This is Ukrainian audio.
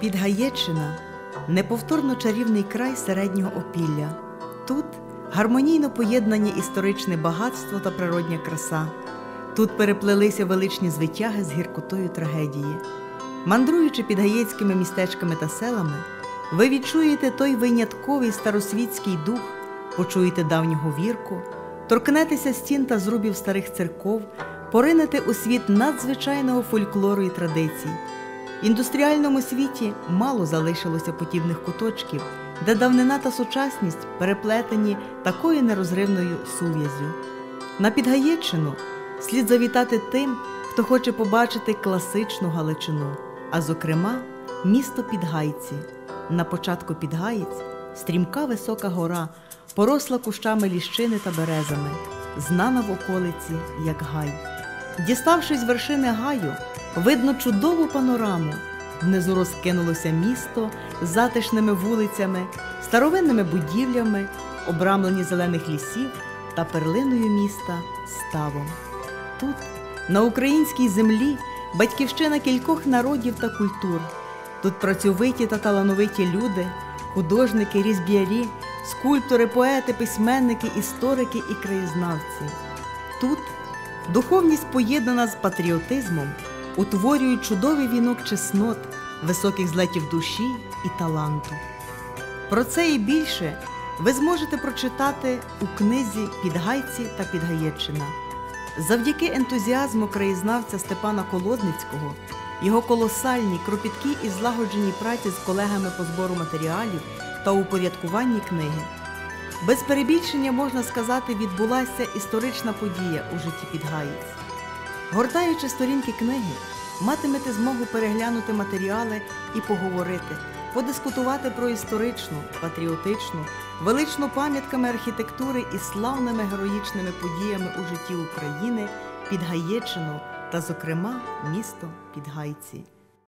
Підгаєччина неповторно чарівний край середнього опілля. Тут гармонійно поєднані історичне багатство та природня краса. Тут переплелися величні звитяги з гіркотою трагедії. Мандруючи підгаєцькими містечками та селами, ви відчуєте той винятковий старосвітський дух, почуєте давню говірку, торкнетеся стін та зрубів старих церков, поринете у світ надзвичайного фольклору і традицій. Індустріальному світі мало залишилося подібних куточків, де давнина та сучасність переплетені такою нерозривною сув'язю. На Підгаєччину слід завітати тим, хто хоче побачити класичну Галичину, а зокрема, місто Підгайці. На початку Підгаєць стрімка висока гора, поросла кущами ліщини та березами, знана в околиці як гай. Діставшись вершини гаю, видно чудову панораму. Внизу розкинулося місто з затишними вулицями, старовинними будівлями, обрамлені зелених лісів та перлиною міста ставом. Тут, на українській землі, батьківщина кількох народів та культур. Тут працьовиті та талановиті люди, художники, різб'ярі, скульптори, поети, письменники, історики і краєзнавці. Тут духовність поєднана з патріотизмом, утворюють чудовий вінок чеснот, високих злетів душі і таланту. Про це і більше ви зможете прочитати у книзі Підгайці та Підгаєччина. Завдяки ентузіазму краєзнавця Степана Колодницького, його колосальній, кропіткій і злагодженій праці з колегами по збору матеріалів та упорядкуванні книги. Без перебільшення можна сказати, відбулася історична подія у житті Підгаєць. Гортаючи сторінки книги, матимете змогу переглянути матеріали і поговорити, подискутувати про історичну, патріотичну, величну пам'ятками архітектури і славними героїчними подіями у житті України, Підгаєччину та, зокрема, місто Підгайці.